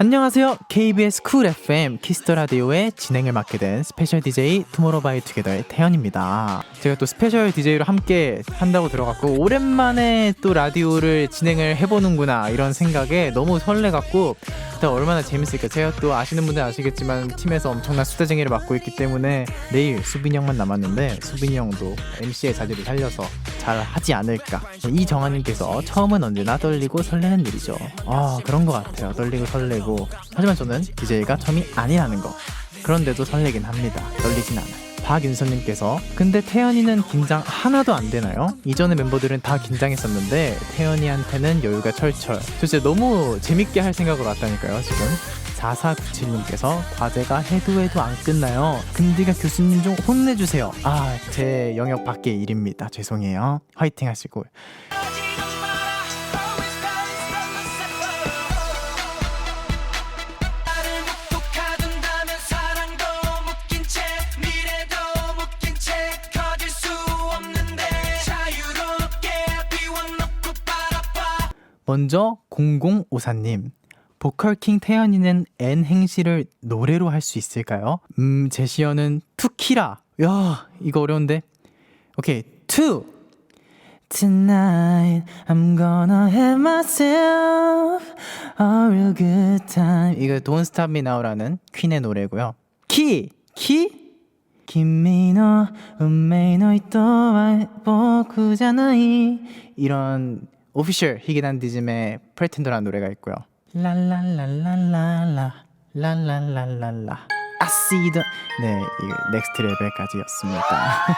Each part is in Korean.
안녕하세요. KBS 쿨 FM 키스터 라디오의 진행을 맡게 된 스페셜 DJ 투모로우바이 투게더의 태연입니다. 제가 또 스페셜 DJ로 함께 한다고 들어갔고 오랜만에 또 라디오를 진행을 해보는구나 이런 생각에 너무 설레갖고 또 얼마나 재밌을까. 제가 또 아시는 분들 아시겠지만 팀에서 엄청난 수다쟁이를 맡고 있기 때문에 내일 수빈이 형만 남았는데 수빈이 형도 MC의 자리를 살려서 잘 하지 않을까. 이정아님께서 처음은 언제나 떨리고 설레는 일이죠. 아 그런 것 같아요. 떨리고 설레고. 하지만 저는 DJ가 처음이 아니라는 거. 그런데도 설레긴 합니다. 떨리진 않아요. 박윤선님께서 근데 태연이는 긴장 하나도 안 되나요? 이전의 멤버들은 다 긴장했었는데 태연이한테는 여유가 철철. 저 진짜 너무 재밌게 할 생각으로 왔다니까요 지금. 4497님께서 과제가 해도 해도 안 끝나요. 근디가 교수님 좀 혼내주세요. 아, 제 영역 밖의 일입니다. 죄송해요. 화이팅 하시고. 먼저 0054님 보컬킹 태연이는 N 행시를 노래로 할 수 있을까요? 음, 제시어는 투키라. 야, 이거 어려운데. 오케이, 투. Tonight I'm gonna have myself a real good time. 이거 Don't Stop Me Now라는 퀸의 노래고요. 키, 키. 김민호, 운명의 또와 보구잖아 이런 오피셜 히게단디즘의 프레텐더라는 노래가 있고요. 랄랄랄랄랄라 랄랄랄랄라 아시드 네, 이 넥스트 레벨까지였습니다.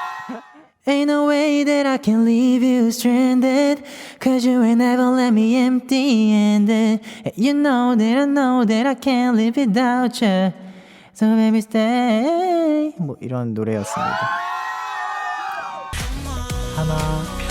Ain't no way that I can leave you stranded Cause you ain't never let me empty handed You know that I know that I can't live without you So baby stay 뭐 이런 노래였습니다 하나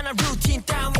않아 루틴 따윈 절대 제 시간만 되면